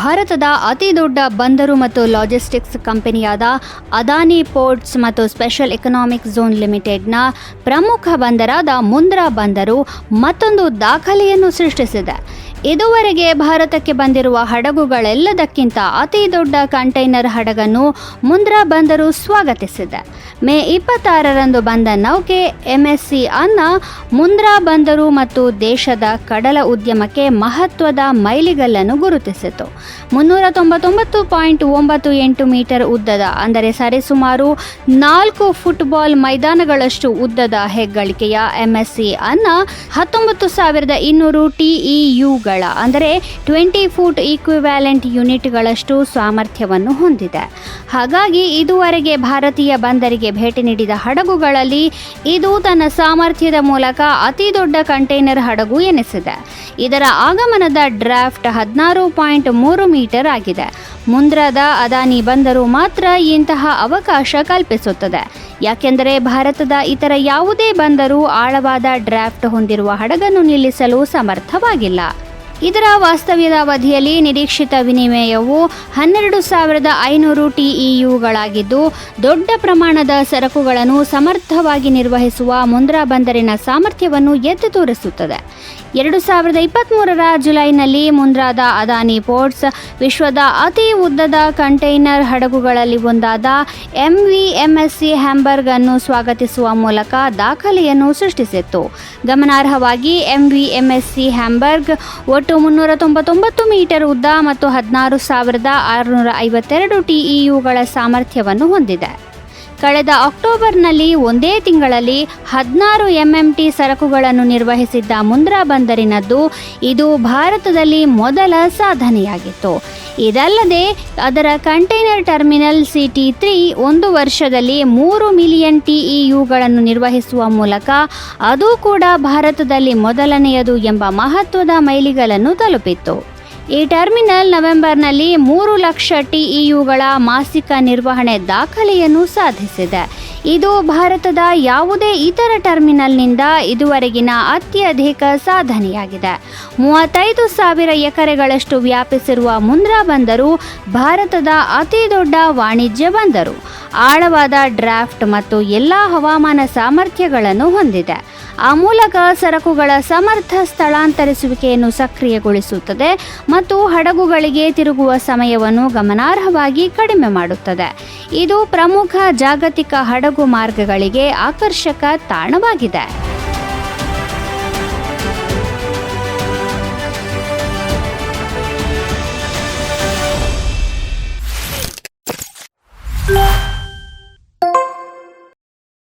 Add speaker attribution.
Speaker 1: ಭಾರತದ ಅತಿ ದೊಡ್ಡ ಬಂದರು ಮತ್ತು ಲಾಜಿಸ್ಟಿಕ್ಸ್ ಕಂಪನಿಯಾದ ಅದಾನಿ ಪೋರ್ಟ್ಸ್ ಮತ್ತು ಸ್ಪೆಷಲ್ ಎಕನಾಮಿಕ್ ಝೋನ್ ಲಿಮಿಟೆಡ್ನ ಪ್ರಮುಖ ಬಂದರಾದ ಮುಂದ್ರಾ ಬಂದರು ಮತ್ತೊಂದು ದಾಖಲೆಯನ್ನು ಸೃಷ್ಟಿಸಿದೆ. ಇದುವರೆಗೆ ಭಾರತಕ್ಕೆ ಬಂದಿರುವ ಹಡಗುಗಳೆಲ್ಲದಕ್ಕಿಂತ ಅತಿ ದೊಡ್ಡ ಕಂಟೈನರ್ ಹಡಗನ್ನು ಮುಂದ್ರಾ ಬಂದರು ಸ್ವಾಗತಿಸಿದೆ. ಮೇ ಇಪ್ಪತ್ತಾರರಂದು ಬಂದ ನೌಕೆ ಎಂಎಸ್ಸಿ ಅನ್ನ ಮುಂದ್ರಾ ಬಂದರು ಮತ್ತು ದೇಶದ ಕಡಲ ಉದ್ಯಮಕ್ಕೆ ಮಹತ್ವದ ಮೈಲಿಗಲ್ಲನ್ನು ಗುರುತಿಸಿತು. ಮುನ್ನೂರ ತೊಂಬತ್ತೊಂಬತ್ತು ಪಾಯಿಂಟ್ ಒಂಬತ್ತು ಎಂಟು ಮೀಟರ್ ಉದ್ದದ, ಅಂದರೆ ಸರಿಸುಮಾರು ನಾಲ್ಕು ಫುಟ್ಬಾಲ್ ಮೈದಾನಗಳಷ್ಟು ಉದ್ದದ ಹೆಗ್ಗಳಿಕೆಯ ಎಂಎಸ್ಸಿ ಅನ್ನ ಹತ್ತೊಂಬತ್ತು ಸಾವಿರದ ಇನ್ನೂರು ಟಿಇಯುಗಳ ಅಂದರೆ ಟ್ವೆಂಟಿ ಫೂಟ್ ಈಕ್ವಿವ್ಯಾಲೆಂಟ್ ಯೂನಿಟ್ಗಳಷ್ಟು ಸಾಮರ್ಥ್ಯವನ್ನು ಹೊಂದಿದೆ. ಹಾಗಾಗಿ ಇದುವರೆಗೆ ಭಾರತೀಯ ಬಂದರಿಗೆ ಭೇಟಿ ನೀಡಿದ ಹಡಗುಗಳಲ್ಲಿ ಇದು ತನ್ನ ಸಾಮರ್ಥ್ಯದ ಮೂಲಕ ಅತಿ ದೊಡ್ಡ ಕಂಟೈನರ್ ಹಡಗು ಎನಿಸಿದೆ. ಇದರ ಆಗಮನದ ಡ್ರಾಫ್ಟ್ ಹದಿನಾರು ಪಾಯಿಂಟ್ ಮೂರು ಮೀಟರ್ ಆಗಿದೆ. ಮುಂದ್ರದ ಅದಾನಿ ಬಂದರು ಮಾತ್ರ ಇಂತಹ ಅವಕಾಶ ಕಲ್ಪಿಸುತ್ತದೆ. ಯಾಕೆಂದರೆ ಭಾರತದ ಇತರ ಯಾವುದೇ ಬಂದರು ಆಳವಾದ ಡ್ರಾಫ್ಟ್ ಹೊಂದಿರುವ ಹಡಗನ್ನು ನಿಲ್ಲಿಸಲು ಸಮರ್ಥವಾಗಿಲ್ಲ. ಇದರ ವಾಸ್ತವ್ಯದ ಅವಧಿಯಲ್ಲಿ ನಿರೀಕ್ಷಿತ ವಿನಿಮಯವು ಹನ್ನೆರಡು ಸಾವಿರದ ಐನೂರು ಟಿಇಯುಗಳಾಗಿದ್ದು, ದೊಡ್ಡ ಪ್ರಮಾಣದ ಸರಕುಗಳನ್ನು ಸಮರ್ಥವಾಗಿ ನಿರ್ವಹಿಸುವ ಮುಂದ್ರಾ ಬಂದರಿನ ಸಾಮರ್ಥ್ಯವನ್ನು ಎದ್ದು ತೋರಿಸುತ್ತದೆ. ಎರಡು ಸಾವಿರದ ಇಪ್ಪತ್ತ್ಮೂರರ ಜುಲೈನಲ್ಲಿ ಮುಂದ್ರಾದ ಅದಾನಿ ಪೋರ್ಟ್ಸ್ ವಿಶ್ವದ ಅತಿ ಉದ್ದದ ಕಂಟೈನರ್ ಹಡಗುಗಳಲ್ಲಿ ಒಂದಾದ ಎಂವಿಎಂಎಸ್ಸಿ ಹ್ಯಾಂಬರ್ಗ್ ಅನ್ನು ಸ್ವಾಗತಿಸುವ ಮೂಲಕ ದಾಖಲೆಯನ್ನು ಸೃಷ್ಟಿಸಿತ್ತು. ಗಮನಾರ್ಹವಾಗಿ, ಎಂವಿಎಂಎಸ್ಸಿ ಹ್ಯಾಂಬರ್ಗ್ ಮುನ್ನೂರ ತೊಂಬತ್ತೊಂಬತ್ತು ಮೀಟರ್ ಉದ್ದ ಮತ್ತು ಹದಿನಾರು ಸಾವಿರದ ಆರುನೂರ ಐವತ್ತೆರಡು ಟಿಇಯುಗಳ ಸಾಮರ್ಥ್ಯವನ್ನು ಹೊಂದಿದೆ. ಕಳೆದ ಅಕ್ಟೋಬರ್ನಲ್ಲಿ ಒಂದೇ ತಿಂಗಳಲ್ಲಿ ಹದಿನಾರು ಎಂಎಂಟಿ ಸರಕುಗಳನ್ನು ನಿರ್ವಹಿಸಿದ್ದ ಮುಂದ್ರಾ ಬಂದರಿನದ್ದು ಇದು ಭಾರತದಲ್ಲಿ ಮೊದಲ ಸಾಧನೆಯಾಗಿತ್ತು. ಇದಲ್ಲದೆ ಅದರ ಕಂಟೈನರ್ ಟರ್ಮಿನಲ್ ಸಿಟಿ ತ್ರೀ ಒಂದು ವರ್ಷದಲ್ಲಿ ಮೂರು ಮಿಲಿಯನ್ ಟಿಇಯುಗಳನ್ನು ನಿರ್ವಹಿಸುವ ಮೂಲಕ ಅದು ಕೂಡ ಭಾರತದಲ್ಲಿ ಮೊದಲನೆಯದು ಎಂಬ ಮಹತ್ವದ ಮೈಲಿಗಲನ್ನು ತಲುಪಿತ್ತು. ಈ ಟರ್ಮಿನಲ್ ನವೆಂಬರ್ನಲ್ಲಿ ಮೂರು ಲಕ್ಷ ಟಿಇಯುಗಳ ಮಾಸಿಕ ನಿರ್ವಹಣೆ ದಾಖಲೆಯನ್ನು ಸಾಧಿಸಿದೆ. ಇದು ಭಾರತದ ಯಾವುದೇ ಇತರ ಟರ್ಮಿನಲ್ನಿಂದ ಇದುವರೆಗಿನ ಅತ್ಯಧಿಕ ಸಾಧನೆಯಾಗಿದೆ. ಮೂವತ್ತೈದು ಸಾವಿರ ಎಕರೆಗಳಷ್ಟು ವ್ಯಾಪಿಸಿರುವ ಮುಂದ್ರಾ ಬಂದರು, ಭಾರತದ ಅತಿ ದೊಡ್ಡ ವಾಣಿಜ್ಯ ಬಂದರು. ಆಳವಾದ ಡ್ರಾಫ್ಟ್ ಮತ್ತು ಎಲ್ಲ ಹವಾಮಾನ ಸಾಮರ್ಥ್ಯಗಳನ್ನು ಹೊಂದಿದೆ. ಆ ಮೂಲಕ ಸರಕುಗಳ ಸಮರ್ಥ ಸ್ಥಳಾಂತರಿಸುವಿಕೆಯನ್ನು ಸಕ್ರಿಯಗೊಳಿಸುತ್ತದೆ ಮತ್ತು ಹಡಗುಗಳಿಗೆ ತಿರುಗುವ ಸಮಯವನ್ನು ಗಮನಾರ್ಹವಾಗಿ ಕಡಿಮೆ ಮಾಡುತ್ತದೆ. ಇದು ಪ್ರಮುಖ ಜಾಗತಿಕ ಹಡಗು ಮಾರ್ಗಗಳಿಗೆ ಆಕರ್ಷಕ ತಾಣವಾಗಿದೆ.